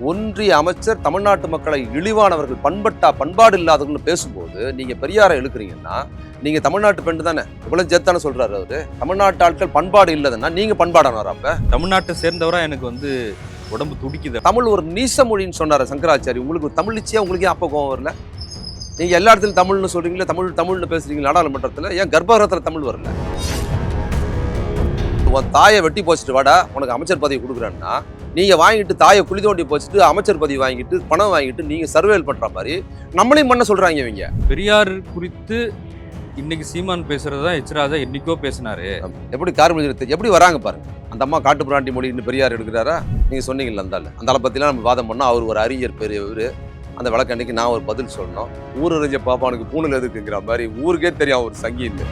ஒன்றிய அமைச்சர் தமிழ்நாட்டு மக்களை இழிவானவர்கள் பண்பட்டா பண்பாடு இல்லாதவங்கன்னு பேசும்போது நீங்க பெரியாரை இழுக்கிறீங்கன்னா நீங்க தமிழ்நாட்டு பெண் தானே? இவ்வளவு ஜெத்தான சொல்றாரு அவரு. தமிழ்நாட்டு ஆட்கள் பண்பாடு இல்லதுன்னா நீங்க பண்பாடானவர் அப்ப? தமிழ்நாட்டை சேர்ந்தவரா எனக்கு வந்து உடம்பு துடிக்குது. தமிழ் ஒரு நீச மொழின்னு சொன்னாரு சங்கராச்சாரி. உங்களுக்கு தமிழ் நிச்சயம் உங்களுக்கு அப்போ கோவம் வரல? நீங்க எல்லா இடத்துலயும் தமிழ்னு சொல்றீங்களா தமிழ் தமிழ்னு பேசுறீங்க நாடாளுமன்றத்துல ஏன் கர்ப்பகிரகத்துல தமிழ் வரல? உன் தாயை வெட்டி போச்சுட்டு வாடா உனக்கு அமைச்சர் பதவி கொடுக்குறேன்னா நீங்க வாங்கிட்டு தாயை குழி தோண்டி போச்சுட்டு அமைச்சர் பதவி வாங்கிட்டு பணம் வாங்கிட்டு நீங்க சர்வேல் பண்ற மாதிரி நம்மளையும் பண்ண சொல்றாங்க இவங்க. பெரியார் குறித்து இன்னைக்கு சீமான் பேசுறதா எச்ராஜா என்னைக்கோ பேசினாரு. எப்படி கார்மிக எப்படி வராங்க பாருங்க அந்த அம்மா காட்டு பிராண்டி மொழின்னு பெரியார் எடுக்கிறாரா? நீங்க சொன்னீங்கல்ல அந்த ஆளு. அந்த பத்திலாம் நம்ம வாதம் பண்ணா அவர் ஒரு அறிஞர் பெரியவர் அந்த வழக்கன்னைக்கு நான் ஒரு பதில் சொல்லணும். ஊர் அறிஞ்ச பாப்பானுக்கு பூணல் எதுக்குங்கிற மாதிரி ஊருக்கே தெரியும் அவர் சங்கீன்னு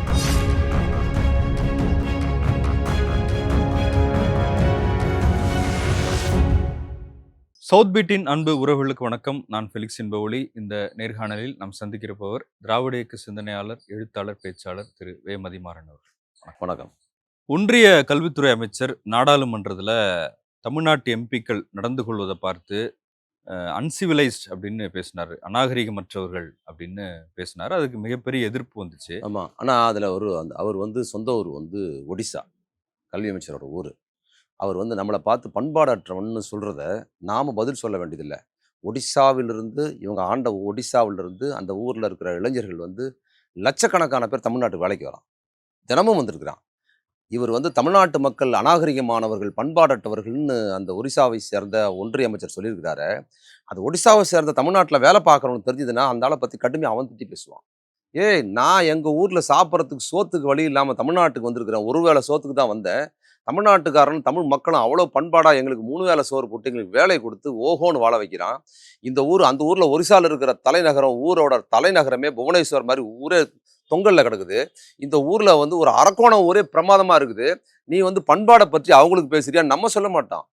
சவுத் பீட்டின் அன்பு உறவுகளுக்கு வணக்கம். நான் ஃபெலிக்ஸ் என்பவொலி இந்த நேர்காணலில் நாம் சந்திக்கிறப்பவர் திராவிட இயக்க சிந்தனையாளர் எழுத்தாளர் பேச்சாளர் திரு. வே. மதிமாறன் அவர் வணக்கம். ஒன்றிய கல்வித்துறை அமைச்சர் நாடாளுமன்றத்தில் தமிழ்நாட்டு எம்பிக்கள் நடந்து கொள்வதை பார்த்து அன்சிவிலைஸ்ட் அப்படின்னு பேசினார். அநாகரிகமற்றவர்கள் அப்படின்னு பேசினார். அதுக்கு மிகப்பெரிய எதிர்ப்பு வந்துச்சு. ஆமா. ஆனா அதுல ஒரு அந்த அவர் வந்து சொந்த ஊர் வந்து ஒடிசா. கல்வி அமைச்சரோட ஊர். அவர் வந்து நம்மளை பார்த்து பண்பாடற்றவன்னு சொல்கிறத நாம் பதில் சொல்ல வேண்டியதில்லை. ஒடிசாவிலிருந்து இவங்க ஆண்ட ஒடிசாவிலிருந்து அந்த ஊரில் இருக்கிற இளைஞர்கள் வந்து லட்சக்கணக்கான பேர் தமிழ்நாட்டுக்கு வேலைக்கு வரான். தினமும் வந்திருக்கிறான். இவர் வந்து தமிழ்நாட்டு மக்கள் அநாகரிகமானவர்கள் பண்பாடற்றவர்கள்னு அந்த ஒரிசாவை சேர்ந்த ஒன்றிய அமைச்சர் சொல்லியிருக்கிறாரு. அது ஒடிசாவை சேர்ந்த தமிழ்நாட்டில் வேலை பார்க்குறவனுக்கு தெரிஞ்சதுன்னா அந்த ஆளை பற்றி கடுமையாக அவன் திட்டி பேசுவான். ஏய் நான் எங்கள் ஊரில் சாப்பிட்றதுக்கு சோத்துக்கு வழி இல்லாமல் தமிழ்நாட்டுக்கு வந்திருக்கிறேன். ஒரு வேளை சோத்துக்கு தான் வந்தேன். தமிழ்நாட்டுக்காரன் தமிழ் மக்களும் அவ்வளோ பண்பாடாக எங்களுக்கு மூணு வேளை சோறு போட்டு எங்களுக்கு வேலை கொடுத்து ஓஹோன்னு வாழ வைக்கிறான். இந்த ஊர் அந்த ஊரில் ஒரிசால இருக்கிற தலைநகரம் ஊரோட தலைநகரமே புவனேஸ்வர் மாதிரி ஊரே தொங்கல்ல கிடக்குது. இந்த ஊர்ல வந்து ஒரு அரக்கோணம் ஊரே பிரமாதமா இருக்குது. நீ வந்து பண்பாடை பற்றி அவங்களுக்கு பேசுறியா? நம்ம சொல்ல மாட்டான்.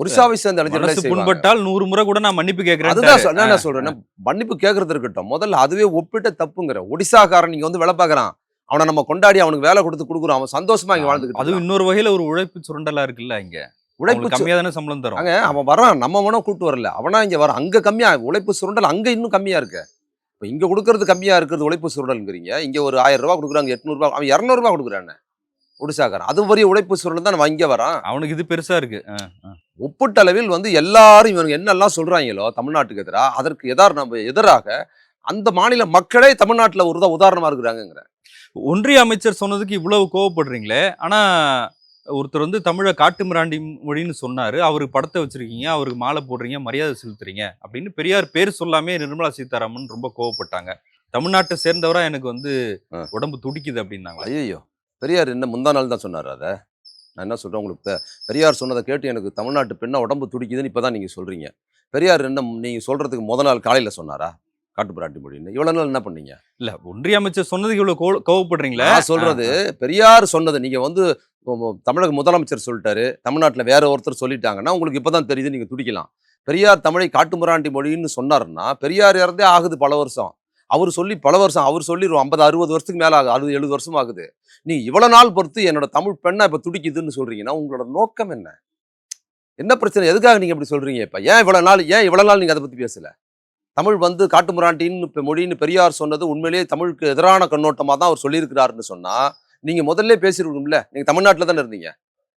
ஒரிசாவை சேர்ந்த இளைஞர்களே. புண்பட்டால் நூறு முறை கூட நான் மன்னிப்பு கேட்கிறேன் அதுதான் நான் என்ன சொல்றேன் மன்னிப்பு கேட்கறது இருக்கட்டும். முதல்ல அதுவே ஒப்பிட்ட தப்புங்கிற. ஒடிசாக்காரன் நீங்க வந்து வேலை பார்க்கறான். அவனை நம்ம கொண்டாடி அவனுக்கு வேலை கொடுத்து கொடுக்குறோம். அவன் சந்தோஷமா இங்க வாழ்ந்துக்கிட்டு இருக்கான். இன்னொரு வகையில ஒரு உழைப்பு சுரண்டலா இருக்குல்ல இங்க. உழைப்பு உழைப்பு கம்மியா தானே சம்பளம் தரும். அங்க அவன் வரான். நம்ம வேணா கூட்டு வரல. அவனா இங்க வரான். அங்க கம்மியா உழைப்பு சுரண்டல் அங்க இன்னும் கம்மியா இருக்கு. இப்ப இங்க கொடுக்கறது கம்மியா இருக்கிறது உழைப்பு சுரண்டல்ங்கிறீங்க. இங்க ஒரு ஆயிரம் ரூபாய் கொடுக்குறாங்க எட்நூறு ரூபாய் அவன் இரநூறு ரூபாய் கொடுக்குறானே ஒடிசாக்காரன் அது வரைய உழைப்பு சுரண்டல் தான் அவன் இங்க வரான். அவனுக்கு இது பெருசா இருக்கு. ஒப்பீட்டளவில் வந்து எல்லாரும் இவங்க என்னெல்லாம் சொல்றாங்களோ தமிழ்நாட்டுக்கு எதிராக அதற்கு எதார் நம்ம எதிராக அந்த மாநில மக்களே தமிழ்நாட்டுல ஒரு உதாரணமா இருக்கிறாங்கங்கிற. ஒன்றிய அமைச்சர் சொன்னதுக்கு இவ்வளவு கோவப்படுறீங்களே ஆனா ஒருத்தர் வந்து தமிழை காட்டு மிராண்டி மொழின்னு சொன்னாரு அவருக்கு படத்தை வச்சிருக்கீங்க அவருக்கு மாலை போடுறீங்க மரியாதை செலுத்துறீங்க அப்படின்னு பெரியார் பேர் சொல்லாமே நிர்மலா சீதாராமன் ரொம்ப கோவப்பட்டாங்க. தமிழ்நாட்டை சேர்ந்தவரா எனக்கு வந்து. உடம்பு துடிக்குது அப்படின்னாங்க ஐயோ பெரியார் என்ன முந்தா நாள் தான் சொன்னார் அதை? நான் என்ன சொல்றேன் உங்களுக்கு பெரியார் சொன்னதை கேட்டு எனக்கு தமிழ்நாட்டு பெண்ணா உடம்பு துடிக்குதுன்னு இப்பதான் நீங்க சொல்றீங்க. பெரியார் என்ன நீங்க சொல்றதுக்கு முத நாள் காலையில சொன்னாரா? காட்டுப்பிராட்டி மொழின்னு. இவ்வளவு நாள் என்ன பண்ணீங்க? இல்ல ஒன்றிய அமைச்சர் சொன்னதுக்கு இவ்வளவு கோவ- கோவப்படுறீங்களே? சொல்றது பெரியார் சொன்னது நீங்க வந்து தமிழக முதலமைச்சர் சொல்லிட்டாரு தமிழ்நாட்டுல வேற ஒருத்தர் சொல்லிட்டாங்கன்னா உங்களுக்கு இப்பதான் தெரியுது நீங்க துடிக்கலாம். பெரியார் தமிழை காட்டுமிராண்டி மொழின்னு சொன்னாருன்னா பெரியார் இறந்தே ஆகுது பல வருஷம். அவர் சொல்லி பல வருஷம் அவர் சொல்லி ஐம்பது அறுபது வருஷத்துக்கு மேல ஆகுது அறுபது எழுபது வருஷம் ஆகுது. நீ இவ்வளவு நாள் பொறுத்து என்னோட தமிழ் பெண்ணா இப்ப துடிக்குதுன்னு சொல்றீங்கன்னா உங்களோட நோக்கம் என்ன? என்ன பிரச்சனை? எதுக்காக நீங்க இப்படி சொல்றீங்க இப்ப? ஏன் இவ்வளவு நாள் ஏன் இவ்வளவு நாள் நீங்க அதை பத்தி பேசல? தமிழ் வந்து காட்டுமுராண்டின்னு இப்போ மொழின்னு பெரியார் சொன்னது உண்மையிலேயே தமிழுக்கு எதிரான கண்ணோட்டமாக தான் அவர் சொல்லியிருக்கிறாருன்னு சொன்னால் நீங்கள் முதல்ல பேசிருக்கணும்ல. நீங்கள் தமிழ்நாட்டில் தானே இருந்தீங்க.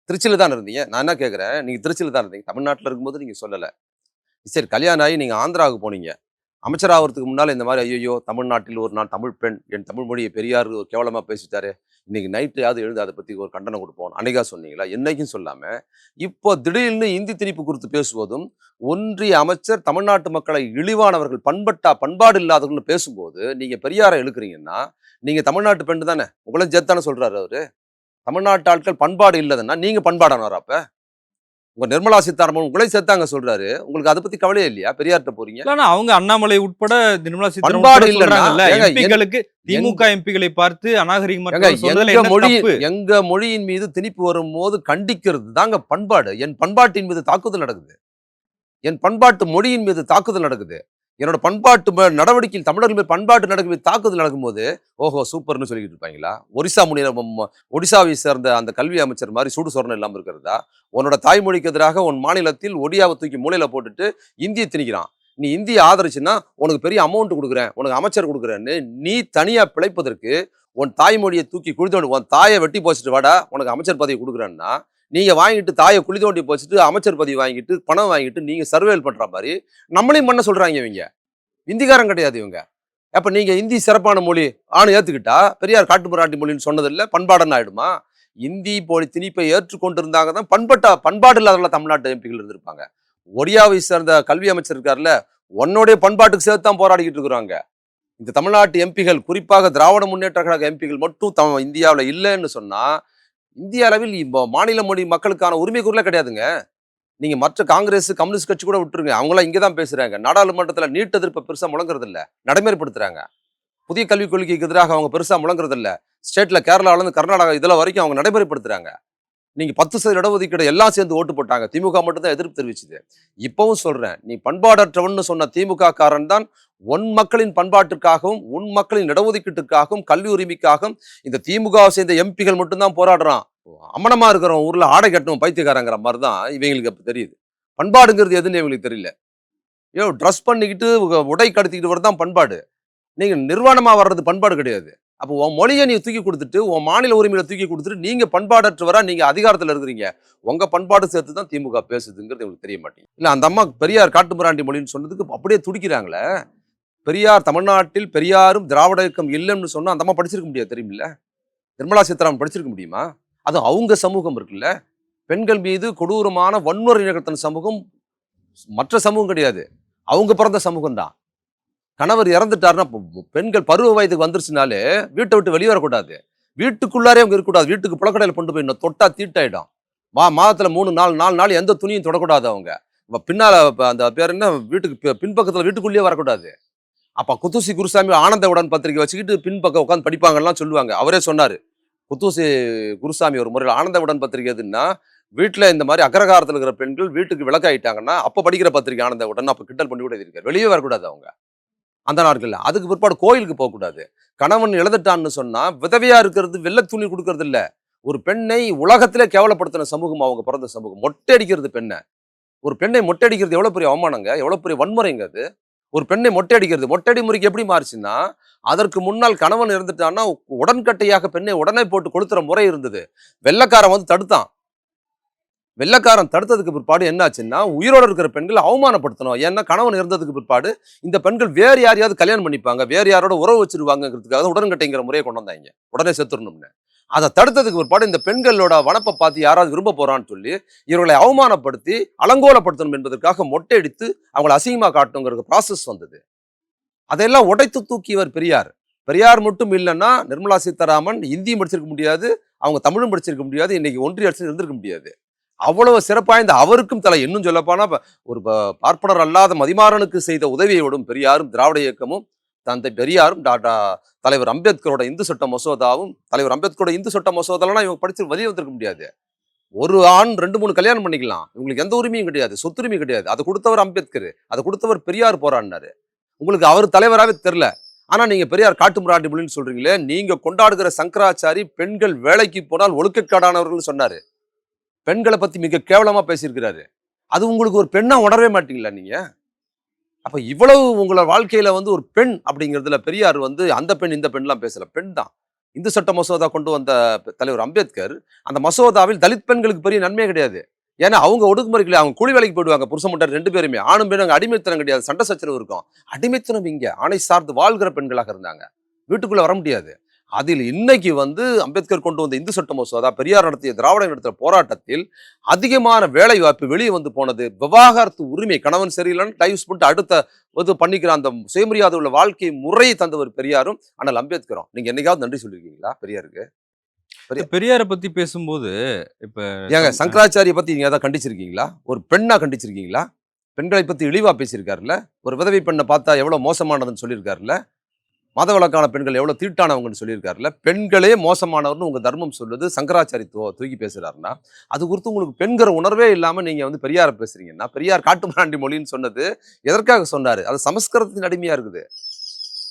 திருச்சியில் தான் இருந்தீங்க. நான் என்ன கேட்குறேன் நீங்கள் திருச்சியில் தான் இருந்தீங்க. தமிழ்நாட்டில் இருக்கும்போது நீங்கள் சொல்லலை. சரி கல்யாணம் ஆகி நீங்கள் ஆந்திராவுக்கு போனீங்க. அமைச்சராகிறதுக்கு முன்னால் இந்த மாதிரி ஐயோ தமிழ்நாட்டில் ஒரு நாள் தமிழ் பெண் என் தமிழ் மொழியை பெரியார் ஒரு கேவலமாக பேசிட்டாரு இன்னைக்கு நைட்டையாவது எழுந்து அதை பற்றி ஒரு கண்டனம் கொடுப்போம் அன்னைக்கா சொன்னீங்களா? என்னைக்கும் சொல்லாமல் இப்போ திடீர்னு இந்தி திணிப்பு குறித்து பேசுவதும் ஒன்றிய அமைச்சர் தமிழ்நாட்டு மக்களை இழிவானவர்கள் பண்பட்டா பண்பாடு இல்லாதவர்கள்னு பேசும்போது நீங்கள் பெரியாரை எழுக்கிறீங்கன்னா நீங்கள் தமிழ்நாட்டு பெண் தானே உங்களை ஜெத்தானே சொல்கிறாரு அவர். தமிழ்நாட்டு ஆட்கள் பண்பாடு இல்லைதுன்னா நீங்கள் பண்பாடானவர் அப்போ? உங்க நிர்மலா சீதாராமன் உங்களை சேர்த்தாங்க சொல்றாரு. உங்களுக்கு அதை பத்தி கவலையே இல்லையா? பெரியார்ட்ட போறீங்க. இல்ல அவங்க அண்ணாமலை உட்பட நிர்மலா சீதாராமன் திமுக எம்பிகளை பார்த்து அநாகரிகமாக மொழி எங்க மொழியின் மீது திணிப்பு வரும்போது கண்டிக்கிறது தாங்க பண்பாடு. என் பண்பாட்டின் மீது தாக்குதல் நடக்குது. என் பண்பாட்டு மொழியின் மீது தாக்குதல் நடக்குது. என்னோட பண்பாட்டு நடவடிக்கையில் தமிழர்கள் மேல் பண்பாட்டு நடக்கும் தாக்குதல் நடக்கும்போது ஓஹோ சூப்பர்னு சொல்லிக்கிட்டு இருப்பாங்களா? ஒரிசா முனி ஒடிசாவை சேர்ந்த அந்த கல்வி அமைச்சர் மாதிரி சூடு சொரணம் இல்லாமல் இருக்கிறதா? உன்னோட தாய்மொழிக்கு எதிராக உன் மாநிலத்தில் ஒடியாவை தூக்கி மூலையில போட்டுட்டு இந்தியை திணிக்கிறான். நீ இந்தியை ஆதரிச்சுன்னா உனக்கு பெரிய அமௌண்ட் கொடுக்குறேன் உனக்கு அமைச்சர் கொடுக்குறேன்னு நீ தனியாக பிழைப்பதற்கு உன் தாய்மொழியை தூக்கி குழி உன் தாயை வெட்டி போச்சுட்டு வாடா உனக்கு அமைச்சர் பதவி கொடுக்குறேன்னா நீங்கள் வாங்கிட்டு தாயை குழி தோண்டி போச்சுட்டு அமைச்சர் பதவி வாங்கிட்டு பணம் வாங்கிட்டு நீங்கள் சர்வேல் பண்ணுற மாதிரி நம்மளையும் பண்ண சொல்கிறாங்க இவங்க. இந்திக்காரன் கிடையாது இவங்க. அப்போ நீங்கள் இந்தி சிறப்பான மொழி ஆணு ஏற்றுக்கிட்டா பெரியார் காட்டுமிராண்டி மொழின்னு சொன்னதில்ல பண்பாடன் ஆயிடுமா? இந்தி போலி திணிப்பை ஏற்றுக்கொண்டிருந்தாங்க தான் பண்பட்டா பண்பாடு இல்லாதவங்கள தமிழ்நாட்டு எம்பிகள் இருந்திருப்பாங்க. ஒடியாவை சேர்ந்த கல்வி அமைச்சர் இருக்கார்ல உன்னுடைய பண்பாட்டுக்கு சேர்த்து தான் போராடிக்கிட்டு இருக்கிறாங்க. இந்த தமிழ்நாட்டு எம்பிகள் குறிப்பாக திராவிட முன்னேற்ற கழக எம்பிகள் மட்டும் தம் இந்தியாவில் இல்லைன்னு சொன்னால் இந்திய அளவில் இப்போ மாநில மொழி மக்களுக்கான உரிமை குரலே கிடையாதுங்க. நீங்கள் மற்ற காங்கிரஸ் கம்யூனிஸ்ட் கட்சி கூட விட்டுருங்க. அவங்களாம் இங்கே தான் பேசுகிறாங்க நாடாளுமன்றத்தில் நீட் எதிர்ப்பை பெருசாக முழங்குறது இல்ல புதிய கல்விக் கொள்கைக்கு எதிராக அவங்க பெருசாக முழங்குறது இல்லை ஸ்டேட்டில் கேரளால கர்நாடகா இதெல்லாம் வரைக்கும் அவங்க நடைமுறைப்படுத்துகிறாங்க நீங்கள் பத்து சதவீத இடஒதுக்கீடு எல்லாம் சேர்ந்து ஓட்டு போட்டாங்க. திமுக மட்டும்தான் எதிர்ப்பு தெரிவிச்சுது. இப்பவும் சொல்கிறேன் நீ பண்பாடற்றவன்னு சொன்ன திமுக காரன் தான் உன் மக்களின் பண்பாட்டிற்காகவும் உன் மக்களின் இடஒதுக்கீட்டுக்காகவும் கல்வி உரிமைக்காகவும் இந்த திமுகவை சேர்ந்த எம்பிகள் மட்டும்தான் போராடுறான். அம்மனமாக இருக்கிறவன் ஊரில் ஆடை கட்டணும் பைத்தியக்காரங்கிற மாதிரி தான் இவங்களுக்கு அப்போ தெரியுது. பண்பாடுங்கிறது எதுன்னு இவங்களுக்கு தெரியல. ஐயோ ட்ரெஸ் பண்ணிக்கிட்டு உடை கடத்திக்கிட்டு வரது தான் பண்பாடு. நீங்கள் நிர்வாணமாக வர்றது பண்பாடு கிடையாது. அப்போ உன் மொழியை நீ தூக்கி கொடுத்துட்டு உன் மாநில உரிமையில தூக்கி கொடுத்துட்டு நீங்க பண்பாடற்றவராக நீங்க அதிகாரத்தில் இருக்கிறீங்க. உங்க பண்பாடு சேர்த்து தான் திமுக பேசுதுங்கிறது உங்களுக்கு தெரிய மாட்டேங்குது. இல்லை அந்த அம்மா பெரியார் காட்டுமிராண்டி மொழின்னு சொன்னதுக்கு அப்படியே துடிக்கிறாங்களே. பெரியார் தமிழ்நாட்டில் பெரியாரும் திராவிட இயக்கம் இல்லைன்னு சொன்னால் அந்த அம்மா படிச்சிருக்க முடியாது தெரியுமில்ல? நிர்மலா சீதாராமன் படிச்சிருக்க முடியுமா? அது அவங்க சமூகம் இருக்குல்ல? பெண்கள் மீது கொடூரமான வன்முறை நிகழ்த்தின சமூகம் மற்ற சமூகம் கிடையாது. அவங்க பிறந்த சமூகம் தான் கணவர் இறந்துட்டாருன்னா பெண்கள் பருவ வயதுக்கு வந்துருச்சுனாலே வீட்டை விட்டு வெளியே வரக்கூடாது. வீட்டுக்குள்ளாரே அவங்க இருக்கக்கூடாது. வீட்டுக்கு புழக்கடையில் கொண்டு போய் இன்னும் தொட்டா தீட்டாயிடும். மா மாதத்தில் மூணு நாலு நாலு நாள் எந்த துணியும் தொடக்கூடாது அவங்க. பின்னால் பின்னால அந்த பேர் என்ன? வீட்டுக்கு பின்பக்கத்தில் வீட்டுக்குள்ளேயே வரக்கூடாது. அப்போ குத்துசி குருசாமி ஆனந்த உடன் பத்திரிக்கை வச்சுக்கிட்டு பின்பக்கம் உட்காந்து படிப்பாங்கலாம் சொல்லுவாங்க. அவரே சொன்னார். குத்துசி குருசாமி ஒரு முறையில் ஆனந்த உடன் பத்திரிக்கை எதுன்னா வீட்டில் இந்த மாதிரி அக்ரகாரத்தில் இருக்கிற பெண்கள் வீட்டுக்கு விளக்காயிட்டாங்கன்னா அப்போ படிக்கிற பத்திரிக்கை உடன் அப்போ கிண்டல் பண்ணி கூட இருக்காரு வெளியே வரக்கூடாது அவங்க. அந்த நாட்கள் அதுக்கு பிற்பாடு கோயிலுக்கு போகக்கூடாது. கணவன் இழந்துட்டான்னு சொன்னால் விதவையா இருக்கிறது வெள்ளை துணி கொடுக்கறது இல்லை ஒரு பெண்ணை உலகத்திலே கேவலப்படுத்தின சமூகம் அவங்க பிறந்த சமூகம். மொட்டை அடிக்கிறது பெண்ணை. ஒரு பெண்ணை மொட்டை அடிக்கிறது எவ்வளோ பெரிய அவமானங்க? எவ்வளோ பெரிய வன்முறைங்க அது? ஒரு பெண்ணை மொட்டை அடிக்கிறது மொட்டை முறைக்கு எப்படி மாறுச்சுன்னா அதற்கு முன்னால் கணவன் இருந்துட்டான்னா உடன்கட்டையாக பெண்ணை உடனே போட்டு கொளுத்துற முறை இருந்தது. வெள்ளைக்காரன் வந்து தடுத்தான். வெள்ளைக்காரன் தடுத்ததுக்கு பிற்பாடு என்னாச்சுன்னா உயிரோட இருக்கிற பெண்கள் அவமானப்படுத்தணும். ஏன்னா கணவன் இருந்ததுக்கு பிற்பாடு இந்த பெண்கள் வேறு யாரையாவது கல்யாணம் பண்ணிப்பாங்க. வேறு யாரோட உறவு வச்சிருவாங்கிறதுக்காக உடன்கட்டைங்கிற முறையை கொண்டு வந்தாங்க. உடனே செத்துடணும்னு. அதை தடுத்ததுக்கு பிற்பாடு இந்த பெண்களோட வனப்பை பார்த்து யாராவது விரும்ப போறான்னு சொல்லி இவர்களை அவமானப்படுத்தி அலங்கோலப்படுத்தணும் என்பதற்காக மொட்டை அடித்து அவங்களை அசிங்கமாக காட்டணுங்கிறது ப்ராசஸ் வந்தது. அதையெல்லாம் உடைத்து தூக்கியவர் பெரியார். பெரியார் மட்டும் இல்லைன்னா நிர்மலா சீதாராமன் இந்தியும் படிச்சிருக்க முடியாது அவங்க தமிழும் படிச்சிருக்க முடியாது இன்னைக்கு ஒன்றிய அரசு இருந்திருக்க முடியாது. அவ்வளவு சிறப்பாய்ந்த அவருக்கும் தலை. இன்னும் சொல்லப்போனா ஒரு ப- பார்ப்பனர் அல்லாத மதிமாறனுக்கு செய்த உதவியோடும் பெரியாரும் திராவிட இயக்கமும் தந்தை பெரியாரும் டாடா தலைவர் அம்பேத்கரோட இந்து சட்ட மசோதாவும் தலைவர் அம்பேத்கரோட இந்து சட்ட மசோதாலாம் இவங்க படிச்சு வெளியே வந்திருக்க முடியாது. ஒரு ஆண் ரெண்டு மூணு கல்யாணம் பண்ணிக்கலாம். இவங்களுக்கு எந்த உரிமையும் கிடையாது சொத்துரிமை கிடையாது. அதை கொடுத்தவர் அம்பேத்கர் அதை கொடுத்தவர் பெரியார் போராடினாரு. உங்களுக்கு அவர் தலைவராகவே தெரில. ஆனால் நீங்கள் பெரியார் காட்டுமிராண்டி மொழின்னு சொல்கிறீங்களே நீங்கள் கொண்டாடுகிற சங்கராச்சாரி பெண்கள் வேலைக்கு போனால் ஒழுக்கக்காடானவர்கள் சொன்னார். பெண்களை பத்தி மிக கேவலமா பேசியிருக்கிறாரு. அது உங்களுக்கு ஒரு பெண்ணா உணரவே மாட்டீங்களா நீங்க? அப்போ இவ்வளவு உங்களோட வாழ்க்கையில வந்து ஒரு பெண் அப்படிங்கிறதுல பெரியார் வந்து அந்த பெண் இந்த பெண்லாம் பேசல. பெண் தான். இந்து சட்ட மசோதா கொண்டு வந்த தலைவர் அம்பேத்கர் அந்த மசோதாவில் தலித் பெண்களுக்கு பெரிய நன்மை கிடையாது. ஏன்னா அவங்க ஒடுக்குமுறைகளை அவங்க கூலி வேலைக்கு போயிடுவாங்க புருஷன் முட்டார் ரெண்டு பேருமே. ஆணும் பெண் அங்கே அடிமைத்தனம் கிடையாது சண்டை சச்சரவு இருக்கும். அடிமைத்தனம் இங்க. ஆணை சார்ந்து வாழ்கிற பெண்களாக இருந்தாங்க. வீட்டுக்குள்ள வர முடியாது. அதில் இன்னைக்கு வந்து அம்பேத்கர் கொண்டு வந்த இந்து சட்ட மசோதா பெரியார் நடத்திய திராவிட நடத்திய போராட்டத்தில் அதிகமான வேலை வாய்ப்பு வெளியே வந்து போனது. விவாகரத்து உரிமை கணவன் சரியில்லைன்னு டைவ்ஸ் பண்ணிட்டு அடுத்த இது பண்ணிக்கிற அந்த சுயமரியாதை உள்ள வாழ்க்கை முறையை தந்தவர் பெரியாரும் ஆனால் அம்பேத்கரும். நீங்க என்னைக்காவது நன்றி சொல்லியிருக்கீங்களா பெரியாருக்கு? பெரியாரை பத்தி பேசும்போது இப்ப ஏங்க சங்கராச்சாரிய பத்தி நீங்க ஏதாவது கண்டிச்சிருக்கீங்களா? ஒரு பெண்ணா கண்டிச்சிருக்கீங்களா? பெண்களை பத்தி இழிவா பேசியிருக்காருல்ல? ஒரு விதவை பெண்ணை பார்த்தா எவ்வளவு மோசமானதுன்னு சொல்லியிருக்காருல்ல? மதவிலக்கான பெண்கள் எவ்வளோ தீட்டானவங்கன்னு சொல்லியிருக்காருல்ல. பெண்களே மோசமானவர்னு உங்கள் தர்மம் சொல்லுது. சங்கராச்சாரி தூக்கி பேசுகிறாருன்னா அது குறித்து உங்களுக்கு பெண்கிற உணர்வே இல்லாமல் நீங்கள் வந்து பெரியாரை பேசுகிறீங்கன்னா பெரியார் காட்டுமிராண்டி மொழின்னு சொன்னது எதற்காக சொன்னார்? அது சமஸ்கிருதத்தின் அடிமையாக இருக்குது.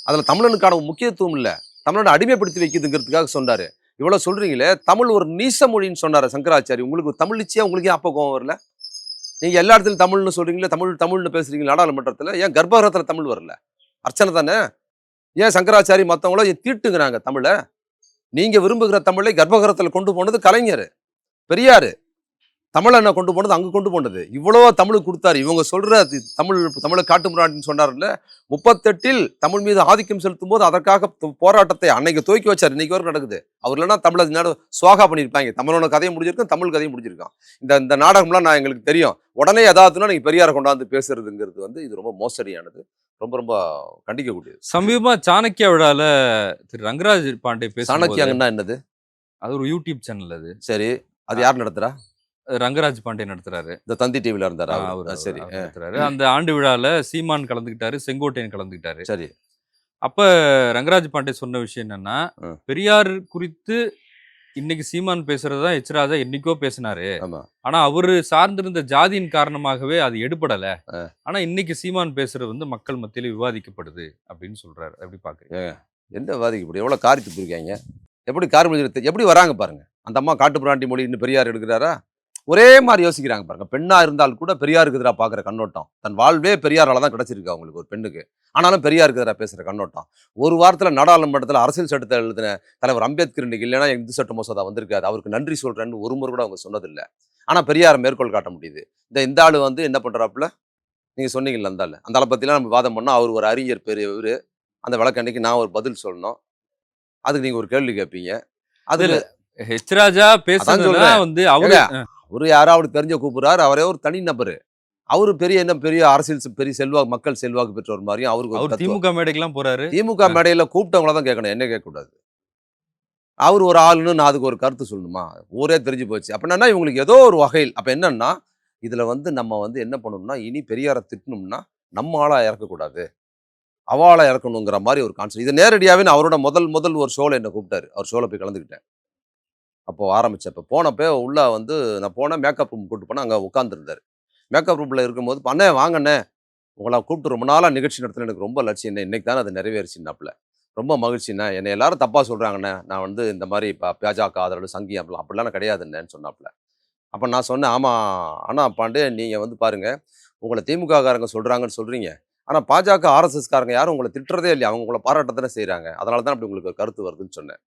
அதில் தமிழனுக்கான முக்கியத்துவம் இல்லை. தமிழனை அடிமைப்படுத்தி வைக்குதுங்கிறதுக்காக சொன்னார். இவ்வளோ சொல்கிறீங்களே தமிழ் ஒரு நீச மொழின்னு சொன்னார் சங்கராச்சாரி. உங்களுக்கு தமிழ் நிச்சயம் உங்களுக்கு அப்போ கோவம் வரல? நீங்கள் எல்லா இடத்துலையும் தமிழ்னு சொல்கிறீங்களே தமிழ் தமிழ்னு பேசுகிறீங்க நாடாளுமன்றத்தில் ஏன் கர்ப்பகிரகத்தில் தமிழ் வரல? அர்ச்சனை தானே? ஏன் சங்கராச்சாரி மற்றவங்கள தீட்டுங்கிறாங்க தமிழை? நீங்கள் விரும்புகிற தமிழை கர்ப்பகிரகத்துல கொண்டு போனது கலைஞர். பெரியாரு. தமிழனை கொண்டு போனது அங்க கொண்டு போனது. இவ்வளோ தமிழுக்கு கொடுத்தாரு. இவங்க சொல்ற தி- தமிழ் தமிழை காட்டுமிராண்டின்னு சொன்னார்ல முப்பத்தெட்டில் தமிழ் மீது ஆதிக்கம் செலுத்தும் போது அதற்காக போராட்டத்தை அன்னைக்கு துவக்கி வச்சார். இன்னைக்கு வரைக்கும் நடக்குது. அவர் இல்லைன்னா தமிழை நேரம் சுவாகா பண்ணியிருப்பாங்க. தமிழோட கதையும் முடிஞ்சிருக்கும் தமிழ் கதையும் முடிஞ்சிருக்கும். இந்த இந்த நாடகம்லாம் நான் எங்களுக்கு தெரியும். உடனே எதாவதுன்னா நீங்க பெரியாரை கொண்டாந்து பேசுறதுங்கிறது வந்து இது ரொம்ப மோசடியானது. ரொம்ப ரொம்ப கண்டிக்கக்கூடியது. சமீபமா சாணக்கியா விழால திரு ரங்கராஜ் பாண்டே பேச சாணக்கியாங்கன்னா என்னது? அது ஒரு யூடியூப் சேனல் அது. சரி. அது யார் நடத்துறா? ரங்கராஜ் பாண்டே நடத்துறாரு. இந்த தந்தி டிவில இருந்தாரா அவரு? சரி. நடத்துறாரு. அந்த ஆண்டு விழால சீமான் கலந்துக்கிட்டாரு செங்கோட்டையன் கலந்துக்கிட்டாரு. சரி. அப்ப ரங்கராஜ் பாண்டே சொன்ன விஷயம் என்னன்னா. பெரியார் குறித்து இன்னைக்கு சீமான் பேசுறதா எச் ராஜா என்னைக்கோ பேசினாரு. ஆனா அவரு சார்ந்திருந்த ஜாதியின் காரணமாகவே அது எடுபடல. ஆனா இன்னைக்கு சீமான் பேசுறது வந்து மக்கள் மத்தியில விவாதிக்கப்படுது அப்படின்னு சொல்றாரு. எப்படி பாக்குறீங்க? எந்த வாதிக்கப்படி எவ்வளவு காரி துப்பிருக்காங்க? எப்படி கார் எப்படி வராங்க பாருங்க. அந்த அம்மா காட்டுப்பிராண்டி மொழி இன்னும் பெரியார் எடுக்கிறாரா? ஒரே மாதிரி யோசிக்கிறாங்க பாருங்க. பெண்ணா இருந்தால் கூட பெரியாருக்கு எதிராக பார்க்குற கண்ணோட்டம். தன் வாழ்வே பெரியாரால தான் கிடைச்சிருக்கு அவங்களுக்கு ஒரு பெண்ணுக்கு. ஆனாலும் பெரியாருக்கு எதிராக பேசுற கண்ணோட்டம். ஒரு வாரத்தில் நாடாளுமன்றத்தில் அரசியல் சட்டத்தை எழுதின தலைவர் அம்பேத்கர் இன்னைக்கு இல்லைன்னா இந்து சட்ட மசோதா வந்திருக்காது. அவருக்கு நன்றி சொல்றேன்னு ஒரு முறை கூட அவங்க சொன்னதில்லை. ஆனா பெரியாரை மேற்கோள் காட்ட முடியுது. இந்த இந்த ஆளு வந்து என்ன பண்றாப்புல? நீங்க சொன்னீங்கல்ல அந்த ஆளு. அந்த ஆளை பத்திலாம் நம்ம வாதம் பண்ணோம் அவர் ஒரு அறிஞர் பெரியவர் அந்த வழக்கன்னைக்கு நான் ஒரு பதில் சொல்லணும். அதுக்கு நீங்க ஒரு கேள்வி கேட்பீங்க அதுல ஹெச் ராஜா பேசுறதுனா. வந்து அவரு அவரு யாரோ அவருக்கு தெரிஞ்ச கூப்பிடுறாரு. அவரே ஒரு தனி நபர். அவரு பெரிய என்ன பெரிய அரசியல் பெரிய செல்வாக்கு மக்கள் செல்வாக்கு பெற்றவர் மாதிரியும் அவருக்கு ஒரு. திமுக மேடைக்கெல்லாம் போறாரு. திமுக மேடையில கூப்பிட்டவங்கள தான் கேட்கணும். என்ன கேட்கக்கூடாது? அவர் ஒரு ஆளுன்னு நான் அதுக்கு ஒரு கருத்து சொல்லணுமா? ஊரே தெரிஞ்சு போச்சு. அப்படின்னா இவங்களுக்கு ஏதோ ஒரு வகையில். அப்ப என்னன்னா இதுல வந்து நம்ம வந்து என்ன பண்ணணும்னா இனி பெரியாரை திட்டணும்னா நம்ம ஆளா இறக்கக்கூடாது. அவாளா இறக்கணுங்கிற மாதிரி ஒரு கான்செப்ட் இது நேரடியாவே நான் அவரோட முதல் முதல் ஒரு ஷோல என்ன கூப்பிட்டாரு. அவர் ஷோல போய் கலந்துக்கிட்டேன். அப்போ ஆரம்பித்தப்போ போனப்போ உள்ளே வந்து நான் போனேன். மேக்கப் ரூம் கூப்பிட்டு போனேன். அங்கே உட்காந்துருந்தாரு மேக்கப் ரூமில் இருக்கும்போது அண்ணே வாங்கண்ணே. உங்களை கூப்பிட்டு ரொம்ப நாளாக நிகழ்ச்சி நடத்தின எனக்கு ரொம்ப லட்சியம். இன்னைக்கு தானே அது நிறைவேறிச்சுன்னாப்புல. ரொம்ப மகிழ்ச்சிண்ணே. என்னை எல்லாரும் தப்பாக சொல்கிறாங்கண்ணே நான் வந்து இந்த மாதிரி இப்போ பாஜக ஆதரவு சங்கி அப்படிலாம் அப்படிலாம் நான் கிடையாதுண்ணேன்னு சொன்னாப்புல. அப்போ நான் சொன்னேன் ஆமாம் அண்ணா பாண்டே நீங்கள் வந்து பாருங்கள் உங்களை திமுககாரங்க சொல்கிறாங்கன்னு சொல்கிறீங்க ஆனால் பாஜக ஆர்எஸ்எஸ்காரங்க யாரும் உங்களை திட்டுறதே இல்லையா? அவங்க உங்களை பாராட்டத்தானே செய்கிறாங்க அதனால தான் அப்படி உங்களுக்கு கருத்து வருதுன்னு சொன்னேன்.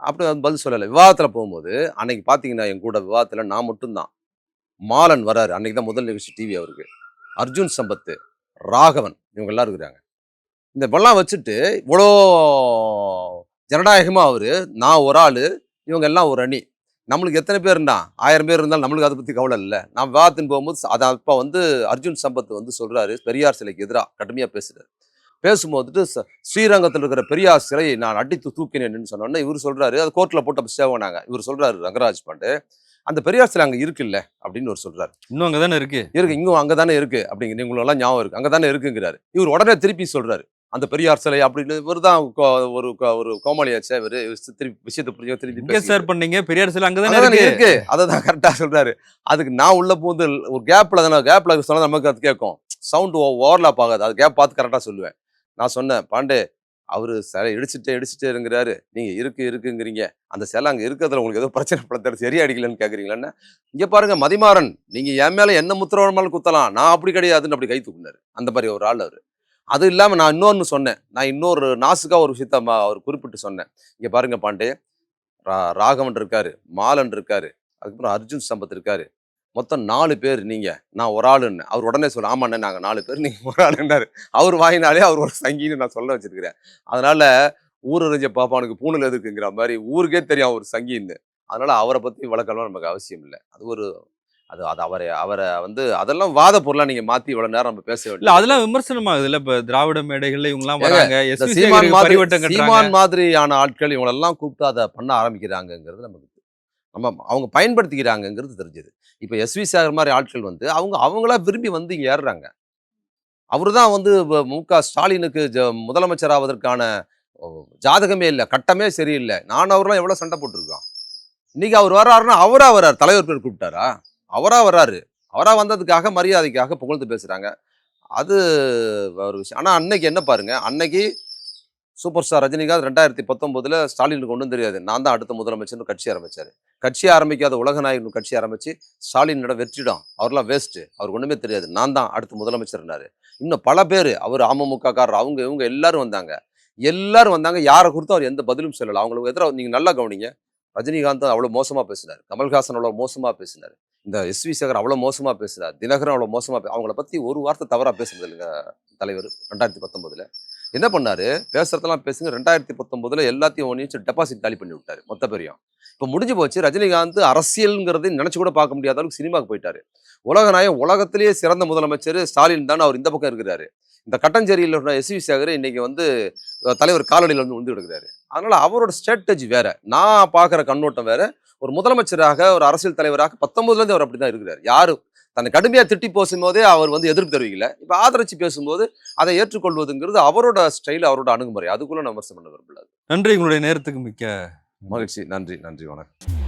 அப்படி வந்து பதில் சொல்லலை. விவாதத்தில் போகும்போது அன்னைக்கு பார்த்தீங்கன்னா என் கூட விவாதத்தில் நான் மட்டும்தான். மாலன் வராரு. அன்னைக்கு தான் முதல் நிகழ்ச்சி டிவி அவருக்கு. அர்ஜுன் சம்பத்து ராகவன் இவங்க எல்லாம் இருக்கிறாங்க. இந்த இப்பெல்லாம் வச்சுட்டு இவ்வளோ ஜனநாயகமாக அவர் நான் ஒரு ஆள் இவங்க எல்லாம் ஒரு அணி. நம்மளுக்கு எத்தனை பேர் இருந்தா ஆயிரம் பேர் இருந்தாலும் நம்மளுக்கு அதை பற்றி கவலை இல்லை. நான் விவாதத்தின் போகும்போது அதை அப்போ வந்து அர்ஜுன் சம்பத் வந்து சொல்கிறாரு பெரியார் சிலைக்கு எதிராக கடுமையாக பேசுகிறார் பேசும்போது ஸ்ரீரங்கத்தில் இருக்கிற பெரியார் சிலையை நான் அடித்து தூக்கினேன்னு சொன்னோன்னே இவர் சொல்றாரு அது கோர்ட்டில் போட்டு பண்ணாங்க இவர் சொல்றாரு ரங்கராஜ் பாண்டே அந்த பெரியார் சிலை அங்கே இருக்குல்ல அப்படின்னு ஒரு சொல்றாரு. இன்னும் அங்கதானே இருக்கு? இருக்கு இங்கும் அங்கே தானே இருக்கு அப்படிங்கிற நீங்களெல்லாம் ஞாபகம் இருக்கு. அங்கே தானே இருக்குங்கிறாரு. இவர் உடனே திருப்பி சொல்றாரு அந்த பெரியார் சிலை அப்படின்னு. இவர் தான் ஒரு ஒரு கோமாளியாச்சே இவர். திருப்பி விஷயத்தை புரிஞ்சு திருப்பி. சார் பண்ணீங்க? பெரியார் சிலை அங்கதானே அங்கதானே இருக்கு? இருக்கு. அதை தான் கரெக்டாக சொல்றாரு. அதுக்கு நான் உள்ள போது ஒரு கேப்ல தானே கேப்ல சொன்னா நமக்கு அது கேட்கும். சவுண்ட் ஓவர்லாப் ஆகாது. அது கேப் பார்த்து கரெக்டாக சொல்லுவேன். நான் சொன்னேன் பாண்டே அவரு சிலை இடிச்சுட்டே இடிச்சுட்டே இருக்கிறாரு. நீங்க இருக்கு இருக்குங்கிறீங்க. அந்த சிலை அங்கே இருக்கிறதுல உங்களுக்கு ஏதோ பிரச்சனை படுத்துறது சரியா அடிக்கலன்னு கேட்குறீங்களா இங்கே பாருங்க மதிமாறன் நீங்க என் மேலே என்ன முத்திரமாலும் குத்தலாம்? நான் அப்படி கிடையாதுன்னு அப்படி கை தூக்குனாரு. அந்த மாதிரி ஒரு ஆள் அவர். அது இல்லாமல் நான் இன்னொன்று சொன்னேன். நான் இன்னொரு நாசுக்காக ஒரு விஷயத்த அவர் குறிப்பிட்டு சொன்னேன். இங்கே பாருங்க பாண்டே ரா- ராகவன் இருக்காரு மாலன் இருக்காரு அதுக்கப்புறம் அர்ஜுன் சம்பத் இருக்காரு. மொத்தம் நாலு பேர் நீங்க. நான் ஒரு ஆளுன்னு. அவர் உடனே சொல்ல ஆமாண்ணே நாங்க நாலு பேர் நீங்க ஒரு ஆளுன்னாரு. அவர் வாங்கினாலே அவர் ஒரு சங்கின்னு நான் சொல்ல வச்சிருக்கிறேன். அதனால ஊரறிஞ்ச பாப்பானுக்கு பூணல் எதுக்குங்கிற மாதிரி ஊருக்கே தெரியும் அவர் சங்கின்னு. அதனால அவரை பத்தி வழக்கலாம் நமக்கு அவசியம் இல்லை. அது ஒரு அது அது அவரை அவரை வந்து அதெல்லாம் வாத பொருளா நீங்க மாத்தி இவ்வளவு நேரம் நம்ம பேச இல்ல அதெல்லாம் விமர்சனம் ஆகுதுல்ல இப்ப திராவிட மேடைகள்ல இவங்க எல்லாம் ஏங்க, வராங்க. சீமான் மாதிரி சீமான் மாதிரியான ஆட்கள் இவங்களெல்லாம் கூப்பிட்டு அதை பண்ண ஆரம்பிக்கிறாங்கங்கிறது நமக்கு நம்ம அவங்க பயன்படுத்திக்கிறாங்கங்கிறது தெரிஞ்சது. இப்போ எஸ்வி சாகர் மாதிரி ஆட்கள் வந்து அவங்க அவங்களா விரும்பி வந்து இங்கே ஏறுறாங்க. அவர் தான் வந்து மு. க. ஸ்டாலினுக்கு ஜ- முதலமைச்சர் ஆவதற்கான ஜாதகமே இல்லை கட்டமே சரியில்லை. நான் அவரெல்லாம் எவ்வளோ சண்டை போட்டிருக்கோம். இன்றைக்கி அவர் வர்றாருன்னா அவராக வர்றாரு. தலைவர் பேர் கூப்பிட்டாரா? அவராக வர்றாரு. அவராக வந்ததுக்காக மரியாதைக்காக புகழ்ந்து பேசுகிறாங்க அது ஒரு விஷயம். ஆனால் அன்னைக்கு என்ன பாருங்க அன்னைக்கு சூப்பர் ஸ்டார் ரஜினிகாந்த் ரெண்டாயிரத்தி பத்தொம்போதில் ஸ்டாலினுக்கு ஒன்றும் தெரியாது. நான் தான் அடுத்த முதலமைச்சர்னு கட்சி ஆரம்பித்தார் கட்சி ஆரம்பிக்காத உலகநாயகன் கட்சி ஆரம்பிச்சு ஸ்டாலினோட வெற்றிடம். அவர்லாம் வேஸ்ட்டு அவருக்கு ஒன்றுமே தெரியாது. நான் தான் அடுத்த முதலமைச்சர்னாரு இன்னும் பல பேர் அவர் அமமுகக்காரர் அவங்க இவங்க எல்லாரும் வந்தாங்க. எல்லாரும் வந்தாங்க. யாரை குறித்தும் அவர் எந்த பதிலும் சொல்லலை. அவங்களுக்கு எதிராக நீங்கள் நல்லா கவனிங்க. ரஜினிகாந்த் அவ்வளோ மோசமாக பேசினார். கமல்ஹாசன் அவ்வளோ மோசமாக பேசினார். இந்த எஸ் வி சேகர் அவ்வளோ மோசமாக பேசினார். தினகரன் அவ்வளோ மோசமாக அவங்கள பற்றி ஒரு வார்த்தை தவறாக பேசுனது இல்லைங்க தலைவர். ரெண்டாயிரத்தி பத்தொம்போதில். என்ன பண்ணாரு? பேசுறதெல்லாம் பேசுங்க. ரெண்டாயிரத்தி பத்தொன்பதுல எல்லாத்தையும் ஒன்றிச்சு டெபாசிட் காலி பண்ணி விட்டாரு மொத்த பெரியும். இப்போ முடிஞ்சு போச்சு. ரஜினிகாந்த் அரசியல்ங்கிறதை நினைச்சு கூட பார்க்க முடியாத அளவுக்கு சினிமாவுக்கு போயிட்டாரு. உலகநாயகம் உலகத்திலேயே சிறந்த முதலமைச்சர் ஸ்டாலின் தான் அவர் இந்த பக்கம் இருக்கிறாரு. இந்த கட்டஞ்சேரியில் உள்ள எஸ் வி சேகர் இன்னைக்கு வந்து தலைவர் காலடியில் வந்து வந்து விடுகிறாரு அதனால அவரோட ஸ்ட்ராட்டஜி வேற. நான் பார்க்குற கண்ணோட்டம் வேற. ஒரு முதலமைச்சராக ஒரு அரசியல் தலைவராக பத்தொன்பதுலேருந்து அவர் அவர் அப்படிதான் இருக்கிறார். யாரு? தன்னை கடுமையா திட்டி பேசும்போதே அவர் வந்து எதிர்ப்பு தெரிவிக்கல. இப்ப ஆதரிச்சு பேசும்போது அதை ஏற்றுக்கொள்வதுங்கிறது அவரோட ஸ்டைல் அவரோட அணுகுமுறை. அதுக்குள்ள நம்ம விமர்சனம் பண்ண விரும்பல. நன்றி. உங்களுடைய நேரத்துக்கு மிக்க மகிழ்ச்சி. நன்றி. நன்றி. வணக்கம்.